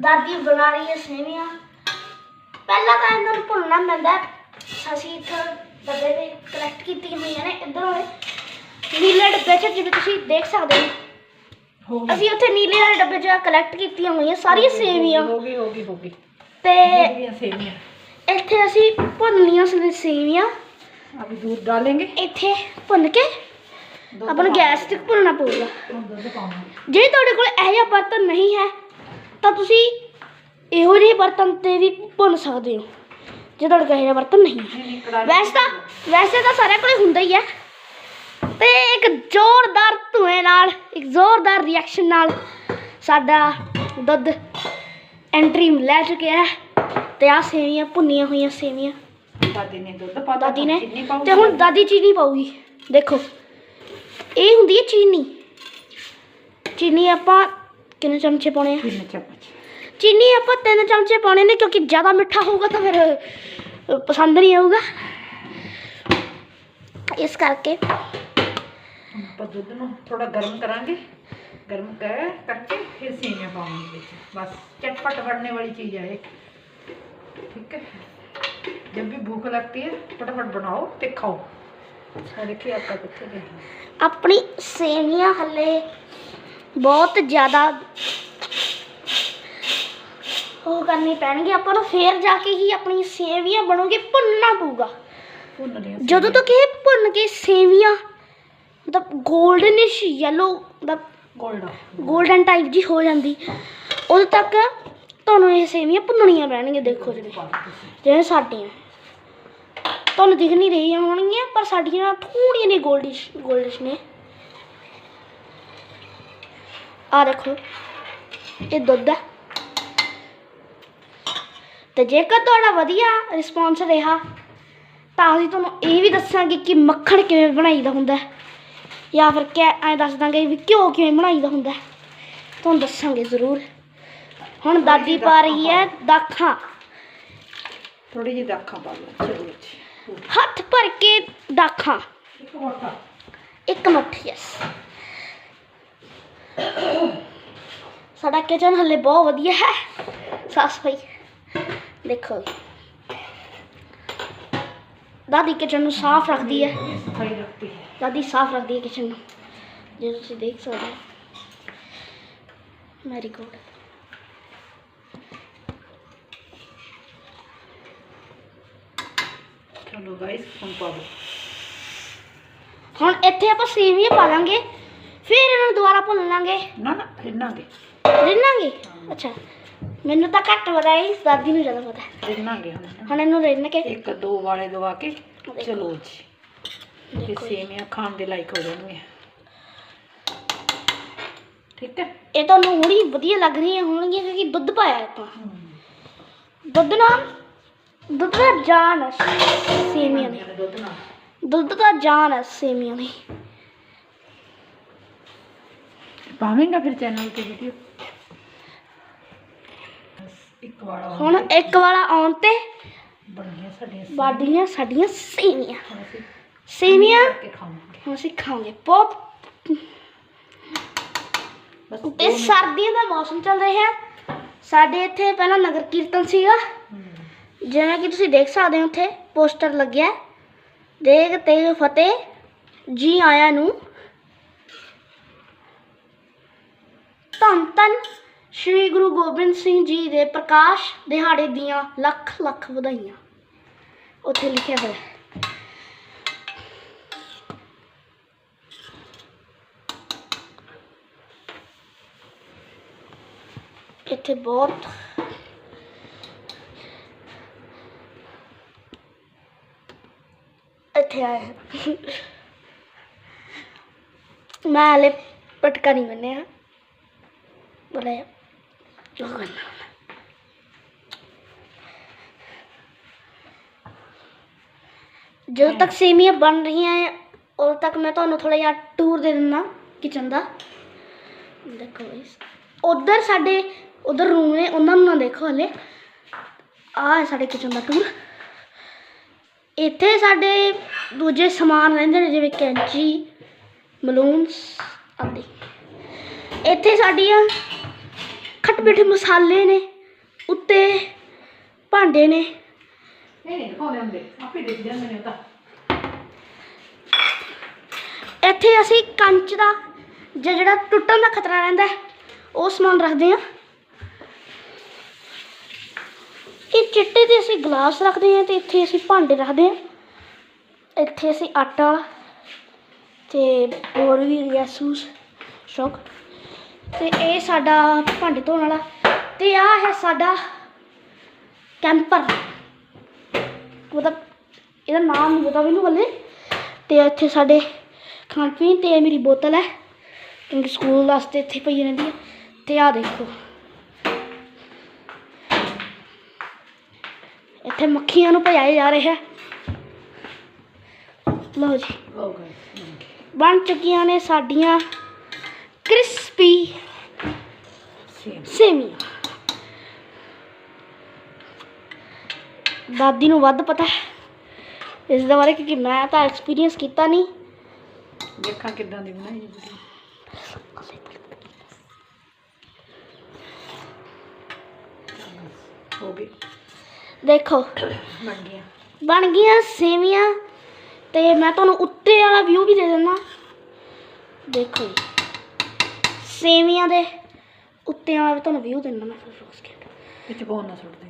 ਦਾਦੀ ਬਣਾ ਰਹੀ ਹੈ ਸੇਵੀਆਂ ਪਹਿਲਾਂ ਤਾਂ ਇਹਨਾਂ ਨੂੰ ਭੁੰਨਣਾ ਪੈਂਦਾ ਹੈ। ਅਸੀਂ ਇੱਥੇ ਡੱਬੇ ਦੇ ਕਲੈਕਟ ਕੀਤੀਆਂ ਹੋਈਆਂ ਨੇ ਇੱਧਰੋਂ ਇਹ ਨੀਲੇ ਡੱਬੇ 'ਚ ਜਿਵੇਂ ਤੁਸੀਂ ਦੇਖ ਸਕਦੇ ਹੋ ਹੋ ਗਈ ਅਸੀਂ ਉੱਥੇ ਨੀਲੇ ਵਾਲੇ ਡੱਬੇ 'ਚ ਕਲੈਕਟ ਕੀਤੀਆਂ ਹੋਈਆਂ ਸਾਰੀਆਂ ਸੇਵੀਆਂ ਹੋ ਗਈ ਹੋ ਗਈ ਹੋ ਗਈ ਤੇ ਸੇਵੀਆਂ ਸੇਵੀਆਂ ਇੱਥੇ ਅਸੀਂ ਭੁੰਨਲੀਆਂ ਸੀ ਸੇਵੀਆਂ ਅਭੀ दूध डालेंगे ਇੱਥੇ ਭੁੰਨ ਕੇ ਦੁੱਧ ਆਪਾਂ ਨੂੰ ਗੈਸ ਤੇ ਭੁੰਨਣਾ ਪਊਗਾ ਹੁਣ ਦੁੱਧ ਪਾਉਣਾ ਜੇ ਤੁਹਾਡੇ ਕੋਲ ਇਹੋ ਜਿਹਾ ਬਰਤਨ ਨਹੀਂ ਹੈ ਤਾਂ ਤੁਸੀਂ ਇਹੋ ਜਿਹੇ ਬਰਤਨ ਤੇ ਵੀ ਭੁੰਨ ਸਕਦੇ ਹੋ। ਜੇ ਤੁਹਾਡੇ ਕੋਲ ਇਹੋ ਜਿਹਾ ਬਰਤਨ ਨਹੀਂ ਹੈ। ਵੈਸੇ ਤਾਂ ਵੈਸੇ ਤਾਂ ਸਾਰਿਆਂ ਕੋਲ ਹੁੰਦਾ ਹੀ ਹੈ। ਤੇ ਇੱਕ ਜ਼ੋਰਦਾਰ ਧੂਏ ਨਾਲ ਇੱਕ ਜ਼ੋਰਦਾਰ ਰਿਐਕਸ਼ਨ ਨਾਲ ਸਾਡਾ ਦੁੱਧ ਐਂਟਰੀ ਲੈ ਚੁੱਕਿਆ ਹੈ। ਤੇ ਆ ਸੇਵੀਆਂ ਭੁੰਨੀਆਂ ਹੋਈਆਂ ਸੇਵੀਆਂ। ਦਾਦੀ ਨੇ ਦੁੱਧ ਪਾ ਦਾਦੀ ਨੇ ਚੀਨੀ ਪਾਊਗੀ। ਤੇ ਹੁਣ ਦਾਦੀ ਚੀਨੀ ਪਾਊਗੀ। ਦੇਖੋ ਇਹ ਹੁੰਦੀ ਹੈ ਚੀਨੀ। ਚੀਨੀ ਆਪਾਂ कितने चमचे पौने चीनी आप तीन चमचे पाने ने क्योंकि ज़्यादा मिठा होगा तो फिर पसंद नहीं आऊगा। इस करके। थोड़ा गर्म करांगे। गर्म कर करके फिर बस चटपट बढ़ने वाली चीज़ है ठीक है? जब भी भूख लगती है फटाफट बनाओ खाओ देखिए आपका कुछ अपनी सेवियाँ हले ਬਹੁਤ ਜ਼ਿਆਦਾ ਉਹ ਕਰਨੀ ਪੈਣਗੇ ਆਪਾਂ ਨੂੰ ਫੇਰ ਜਾ ਕੇ ਹੀ ਆਪਣੀ ਸੇਵੀਆਂ ਬਣੂਗੀ ਭੁੰਨਣਾ ਪਊਗਾ। ਜਦੋਂ ਤੱਕ ਇਹ ਭੁੰਨ ਕੇ ਸੇਵੀਆਂ ਮਤਲਬ 골ਡਨਿਸ਼ ਯੈਲੋ ਮਤਲਬ ਗੋਲਡਨ 골ਡਨ ਟਾਈਪ ਜੀ ਹੋ ਜਾਂਦੀ ਉਦੋਂ ਤੱਕ ਤੁਹਾਨੂੰ ਇਹ ਸੇਵੀਆਂ ਭੁੰਨਣੀਆਂ ਪੈਣਗੀਆਂ ਦੇਖੋ ਜਿਹੜੇ ਜਿਵੇਂ ਸਾਡੀਆਂ। ਤੁਹਾਨੂੰ ਦਿਖ ਨਹੀਂ ਰਹੀਆਂ ਹੋਣਗੀਆਂ ਪਰ ਸਾਡੀਆਂ ਥੋੜੀਆਂ ਨੇ ਗੋਲਡਿਸ਼ ਗੋਲਡਿਸ਼ ਨੇ। ਆ ਦੇਖੋ ਇਹ ਦੁੱਧ ਹੈ। ਤੇ ਜੇਕਰ ਤੁਹਾਡਾ ਵਧੀਆ ਰਿਸਪੌਂਸ ਰਿਹਾ ਤਾਂ ਅਸੀਂ ਤੁਹਾਨੂੰ ਇਹ ਵੀ ਦੱਸਾਂਗੇ ਕਿ ਮੱਖਣ ਕਿਵੇਂ ਬਣਾਈਦਾ ਹੁੰਦਾ ਜਾਂ ਫਿਰ ਕਿ ਐਂ ਦੱਸ ਦਾਂਗੇ ਵੀ ਘਿਓ ਕਿਵੇਂ ਬਣਾਈਦਾ ਹੁੰਦਾ ਤੁਹਾਨੂੰ ਦੱਸਾਂਗੇ ਜ਼ਰੂਰ। ਹੁਣ ਦਾਦੀ ਪਾ ਰਹੀ ਹੈ ਦਾਖਾਂ। ਥੋੜੀ ਜਿਹੀ ਦਾਖਾਂ ਪਾ ਲਓ। ਹੱਥ ਭਰ ਕੇ ਦਾਖਾਂ। ਇੱਕ ਮੁੱਠ। ਯੈਸ ਸਾਡਾ ਕਿਚਨ ਹਲੇ ਬਹੁਤ ਵਧੀਆ ਹੈ। ਸਾਫ਼ ਸਫ਼ਾਈ ਦੇਖੋ। ਦਾਦੀ ਕਿਚਨ ਨੂੰ ਸਾਫ਼ ਰੱਖਦੀ ਹੈ। ਦਾਦੀ ਸਾਫ਼ ਰੱਖਦੀ ਹੈ ਕਿਚਨ ਨੂੰ। ਜੇ ਤੁਸੀਂ ਦੇਖ ਸਕਦੇ ਹੋ। ਮੈਰੀ ਗੋਡ ਚਲੋ ਗਾਇਸ ਹੁਣ ਇੱਥੇ ਆਪਾਂ ਸੇਵੀਆਂ ਪਾ ਲਾਂਗੇ। ਫਿਰ ਇਹਨਾਂ ਨੂੰ ਦੁਬਾਰਾ ਭੁੰਨ ਲਾਂਗੇ। ਨਾ ਨਾ ਰਿੰਨਾਂਗੇ। ਰਿੰਨਾਂਗੇ? ਅੱਛਾ। ਮੈਨੂੰ ਤਾਂ ਘੱਟ ਪਤਾ ਹੈ ਦਾਦੀ ਨੂੰ ਜ਼ਿਆਦਾ ਪਤਾ ਰਿੰਨਾਂਗੇ ਹੁਣ। ਇਹਨੂੰ ਰਿੰਨ ਕੇ। ਇੱਕ ਦੋ ਵਾਲੇ ਦਵਾ ਕੇ ਚਲੋ ਜੀ। ਤੇ ਸੇਮੀਆਂ ਖਾਣ ਦੇ ਲਾਇਕ ਹੋ ਜਾਣਗੀਆਂ। ਠੀਕ ਹੈ? ਇਹ ਤਾਂ ਨੂੜੀ ਵਧੀਆ ਲੱਗ ਰਹੀਆਂ ਹੋਣਗੀਆਂ ਕਿਉਂਕਿ ਦੁੱਧ ਪਾਇਆ ਹੈ ਤਾਂ ਦੁੱਧ ਨਾਲ ਦੁੱਧ ਦਾ ਜਾਨ ਹੈ ਸੇਮੀਆਂ ਦੀ। ਦੁੱਧ ਦਾ ਜਾਨ ਹੈ ਸੇਮੀਆਂ ਦੀ। ਪਾਵੇਂਗਾ ਫਿਰ ਚੈਨਲ ਤੇ ਵੀਡੀਓ ਇੱਕ ਵਾਲਾ ਹੁਣ ਇੱਕ ਵਾਲਾ ਆਉਣ ਤੇ ਬਣੀਆਂ ਸਾਡੀਆਂ ਬਾਡੀਆਂ ਸਾਡੀਆਂ ਸੇਮੀਆਂ ਹੁਣ ਅਸੀਂ ਕੇ ਖਾਵਾਂਗੇ। ਹੁਣ ਅਸੀਂ ਖਾਵਾਂਗੇ। ਬਹੁਤ ਬਸ ਤੇ ਸਰਦੀਆਂ ਦਾ ਮੌਸਮ ਚੱਲ ਰਿਹਾ। ਹੈ ਸਾਡੇ ਇੱਥੇ ਪਹਿਲਾਂ ਨਗਰ ਕੀਰਤਨ ਸੀਗਾ। ਹਮ, ਜਿਵੇਂ ਕਿ ਤੁਸੀਂ ਦੇਖ ਸਕਦੇ ਹੋ ਉੱਥੇ ਪੋਸਟਰ ਲੱਗਿਆ। ਹੈ। ਦੇਖ ਤੇ ਫਤਿਹ ਜੀ ਆਇਆਂ ਨੂੰ। ਧੰਨ ਧੰਨ ਸ਼੍ਰੀ ਗੁਰੂ ਗੋਬਿੰਦ ਸਿੰਘ ਜੀ ਦੇ ਪ੍ਰਕਾਸ਼ ਦਿਹਾੜੇ ਦੀਆਂ ਲੱਖ ਲੱਖ ਵਧਾਈਆਂ। ਉੱਥੇ ਲਿਖਿਆ ਹੋਇਆ ਇੱਥੇ ਬਹੁਤ ਇੱਥੇ ਆਏ ਮੈਂ ਹਲੇ ਪਟਕਾ ਨਹੀਂ ਬੰਨਿਆ ਬੋਲੇ ਉਹ ਕਰਨਾ ਜਦੋਂ ਤੱਕ ਸੇਮੀਆਂ ਬਣ ਰਹੀਆਂ ਹੈ ਉਦੋਂ ਤੱਕ ਮੈਂ ਤੁਹਾਨੂੰ ਥੋੜਾ ਜਿਹਾ ਟੂਰ ਦੇ ਦਿੰਦਾ ਕਿਚਨ ਦਾ। ਦੇਖੋ ਇਸ ਉਧਰ ਸਾਡੇ, ਉਧਰ ਰੂਮ ਨੇ, ਉਹਨਾਂ ਨੂੰ ਨਾ ਦੇਖੋ ਹਲੇ। ਆਹ ਸਾਡੇ ਕਿਚਨ ਦਾ ਟੂਰ ਇੱਥੇ ਸਾਡੇ ਦੂਜੇ ਸਮਾਨ ਰਹਿੰਦੇ ਨੇ, ਜਿਵੇਂ ਕੈਂਚੀ ਬਲੂਨਸ ਆਦਿ। ਇੱਥੇ ਸਾਡੀਆਂ ਖਟ ਛੋਟੇ ਮਸਾਲੇ ਨੇ ਉੱਤੇ ਭਾਂਡੇ ਨੇ। ਨਹੀਂ ਨਹੀਂ ਦਿਖਾਉਂਦੇ ਹੁੰਦੇ ਆਪੇ ਦੇਖ ਜਾਂਦੇ ਨੇ ਉਹ ਤਾਂ। ਇੱਥੇ ਅਸੀਂ ਕੰਚ ਦਾ ਜਾਂ ਜਿਹੜਾ ਟੁੱਟਣ ਦਾ ਖਤਰਾ ਰਹਿੰਦਾ ਉਹ ਸਮਾਨ ਰੱਖਦੇ ਹਾਂ। ਇਹ ਚਿੱਟੇ ਤੇ ਅਸੀਂ ਗਲਾਸ ਰੱਖਦੇ ਹਾਂ ਤੇ ਇੱਥੇ ਅਸੀਂ ਭਾਂਡੇ ਰੱਖਦੇ ਹਾਂ। ਇੱਥੇ ਅਸੀਂ ਆਟਾ ਤੇ ਹੋਰ ਵੀ ਰੈਸੂਸ ਸ਼ੌਕ। ਤੇ ਇਹ ਸਾਡਾ ਭਾਂਡੇ ਧੋਣ ਵਾਲਾ ਤੇ ਆ ਹੈ ਸਾਡਾ ਕੈਂਪਰ। ਮਤਲਬ ਇਹਦਾ ਨਾਮ ਨਹੀਂ ਪਤਾ ਮੈਨੂੰ ਹਲੇ। ਤੇ ਇੱਥੇ ਸਾਡੇ ਖਾਣ ਪੀਣ ਤੇ ਇਹ ਮੇਰੀ ਬੋਤਲ ਹੈ। ਕਿਉਂਕਿ ਸਕੂਲ ਵਾਸਤੇ ਇੱਥੇ ਪਈ ਰਹਿੰਦੀ ਹੈ। ਤੇ ਆ ਦੇਖੋ। ਇੱਥੇ ਮੱਖੀਆਂ ਨੂੰ ਭਜਾਇਆ ਜਾ ਰਿਹਾ। ਹੈ ਲਓ ਜੀ। ਬਣ ਚੁੱਕੀਆਂ ਨੇ ਸਾਡੀਆਂ। ਕ੍ਰਿਸਪੀ ਸੇਮ ਦਾਦੀ ਨੂੰ ਵੱਧ ਪਤਾ ਹੈ। ਇਸ ਦੇ ਬਾਰੇ ਕਿਉਂਕਿ ਮੈਂ ਤਾਂ ਐਕਸਪੀਰੀਅੰਸ ਕੀਤਾ ਨਹੀਂ। ਦੇਖਾਂ ਕਿੱਦਾਂ ਦੀ ਬਣਾਈ ਜੀ ਹੋ ਗਈ। ਦੇਖੋ। ਬਣ ਗਿਆ ਬਣ ਗਈਆਂ ਸੇਵੀਆਂ। ਤੇ ਮੈਂ ਤੁਹਾਨੂੰ ਉੱਤੇ ਵਾਲਾ ਵਿਊ ਵੀ ਦੇ ਦਿੰਦਾ। ਦੇਖੋ ਜੀ। ਸੇਵੀਆਂ ਦੇ ਉੱਤੇ ਵਾਲਾ ਵੀ ਤੁਹਾਨੂੰ ਵਿਊ ਦਿੰਦਾ ਮੈਂ, ਫਿਰ ਰੋਜ਼ ਕੇ ਵਿੱਚ ਪਾਉਣ ਨਾ ਸੁੱਟ